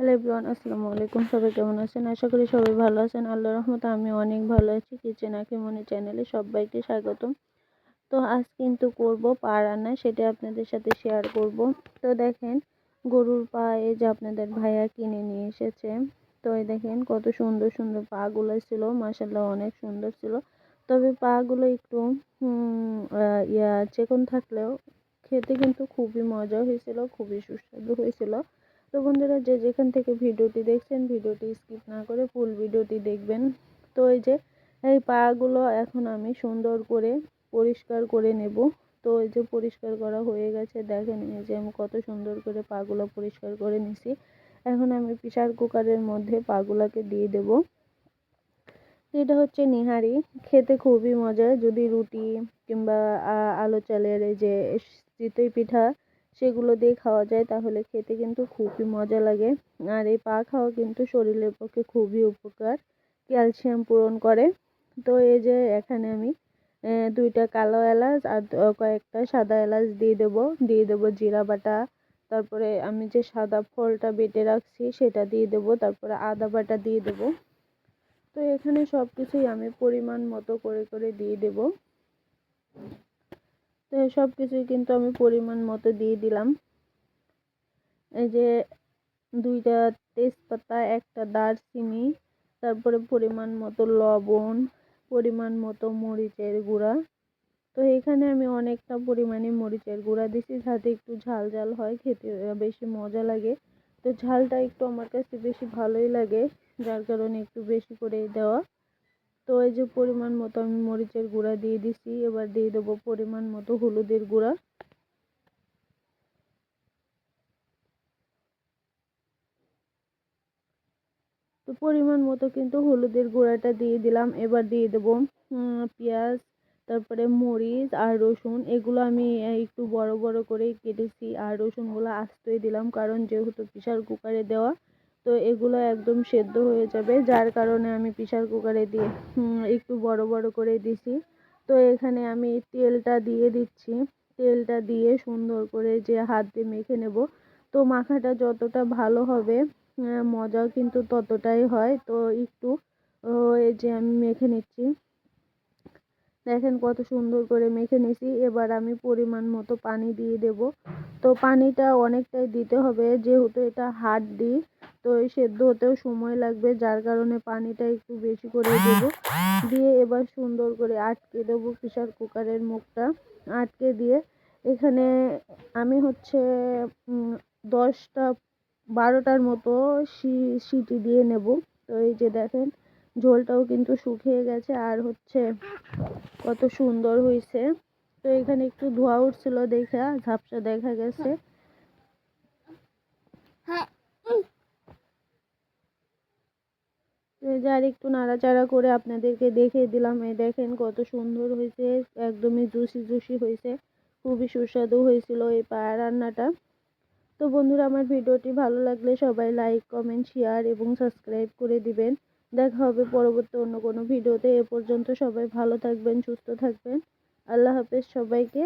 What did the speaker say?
Hello everyone, আসসালামু আলাইকুম। সবাই কেমন আছেন? আশা করি সবাই ভালো আছেন। আল্লাহ রহমতে আমি অনেক ভালো আছি। কিচেন আঁকি মনে চ্যানেলে সবাইকে স্বাগতম। তো আজ কিন্তু করব পা রান্না সেটা আপনাদের সাথে শেয়ার করব। তো দেখেন, গরুর পা, এই যে আপনাদের ভাইয়া কিনে নিয়ে এসেছে। তো এই দেখেন, কত সুন্দর সুন্দর পাগুলো ছিল। মাসাল্লাহ অনেক সুন্দর ছিল। তবে পাগুলো একটু ইয়া, চেকন থাকলেও খেতে কিন্তু খুবই মজা হয়েছিল, খুবই সুস্বাদু হয়েছিল। তো বন্ধুরা যে যেখান থেকে ভিডিওটি দেখছেন, ভিডিওটি স্কিপ না করে ফুল ভিডিওটি দেখবেন। তো এই যে, এই পাগুলো এখন আমি সুন্দর করে পরিষ্কার করে নেব। তো এই যে পরিষ্কার করা হয়ে গেছে, দেখেন এই যে আমি কত সুন্দর করে পাগুলো পরিষ্কার করে নিছি। এখন আমি প্রেশার কুকারের মধ্যে পাগুলাকে দিয়ে দেব। এটা হচ্ছে নিহারি, খেতে খুবই মজা যদি রুটি কিংবা আলো চালের এই যে চিতই পিঠা সেগুলো দিয়ে খাওয়া যায়, তাহলে খেতে কিন্তু খুবই মজা লাগে। আর এই পা খাওয়া কিন্তু শরীরের পক্ষে খুবই উপকার, ক্যালসিয়াম পূরণ করে। তো এই যে এখানে আমি দুইটা কালো এলাচ আর কয়েকটা সাদা এলাচ দিয়ে দেব। দিয়ে দেব জিরা বাটা, তারপরে আমি যে সাদা ফলটা বেটে রাখছি সেটা দিয়ে দেব, তারপরে আদা বাটা দিয়ে দেব। তো এখানে সব কিছুই আমি পরিমাণ মতো করে করে দিয়ে দেব। তো সব কিছুই কিন্তু আমি পরিমাণ মতো দিয়ে দিলাম। এই যে দুইটা তেজপাতা, একটা দারচিনি, তারপরে পরিমাণ মতো লবণ, পরিমাণ মতো মরিচের গুঁড়া। তো এখানে আমি অনেকটা পরিমাণে মরিচের গুঁড়া দিছি, যাতে একটু ঝাল ঝাল হয়, খেতে বেশি মজা লাগে। তো ঝালটা একটু আমার কাছে বেশি ভালোই লাগে, যার কারণে একটু বেশি করেই দেওয়া। তো এই যে পরিমাণ মতো আমি মরিচের গুঁড়া দিয়ে দিছি, এবার দিয়ে দেবো পরিমাণ মতো হলুদের গুঁড়া। তো পরিমাণ মতো কিন্তু হলুদের গুঁড়াটা দিয়ে দিলাম, এবার দিয়ে দেবো পেঁয়াজ, তারপরে মরিচ আর রসুন, এগুলো আমি একটু বড় বড় করে কেটেছি, আর রসুনগুলো আস্তই দিলাম, কারণ যেহেতু প্রেশার কুকারে দেওয়া তো এগুলো একদম সেদ্ধ হয়ে যাবে, যার কারণে আমি প্রেশার কুকারে দিয়ে একটু বড় বড় করে দিছি। তো এখানে আমি তেলটা দিয়ে দিচ্ছি। তেলটা দিয়ে সুন্দর করে যে হাত দিয়ে মেখে নেব। তো মাখাটা যতটা ভালো হবে মজাও কিন্তু ততটাই হয়। তো একটু এই যে আমি মেখে নিচ্ছি। দেখেন কত সুন্দর করে মেখে নিছি। এবার আমি পরিমাণ মতো পানি দিয়ে দেব। তো পানিটা অনেকটাই দিতে হবে, যেহেতু এটা দিই তো সেদ্ধ হতেও সময় লাগবে, যার কারণে পানিটা একটু বেশি করে দেবো। দিয়ে এবার সুন্দর করে আটকে দেবো প্রেশার কুকারের মুখটা। আটকে দিয়ে এখানে আমি হচ্ছে দশটা, বারোটার মতো সিটি দিয়ে নেব। তো এই যে দেখেন, ঝোলটাও কিন্তু শুকিয়ে গেছে আর হচ্ছে কত সুন্দর হয়েছে তো এখানে একটু ধোয়া উঠছিল দেখা, ঝাপসা দেখা গেছে। যার একটু নাড়াচাড়া করে আপনাদেরকে দেখিয়ে দিলাম। এই দেখেন কত সুন্দর হয়েছে। একদমই জুসি জুসি হয়েছে। খুবই সুস্বাদু হয়েছিল এই পায়া রান্নাটা। তো বন্ধুরা, আমার ভিডিওটি ভালো লাগলে সবাই লাইক, কমেন্ট, শেয়ার এবং সাবস্ক্রাইব করে দিবেন। দেখা হবে পরবর্তী অন্য কোনো ভিডিওতে। এ পর্যন্ত সবাই ভালো থাকবেন, সুস্থ থাকবেন। আল্লাহ হাফেজ সবাইকে।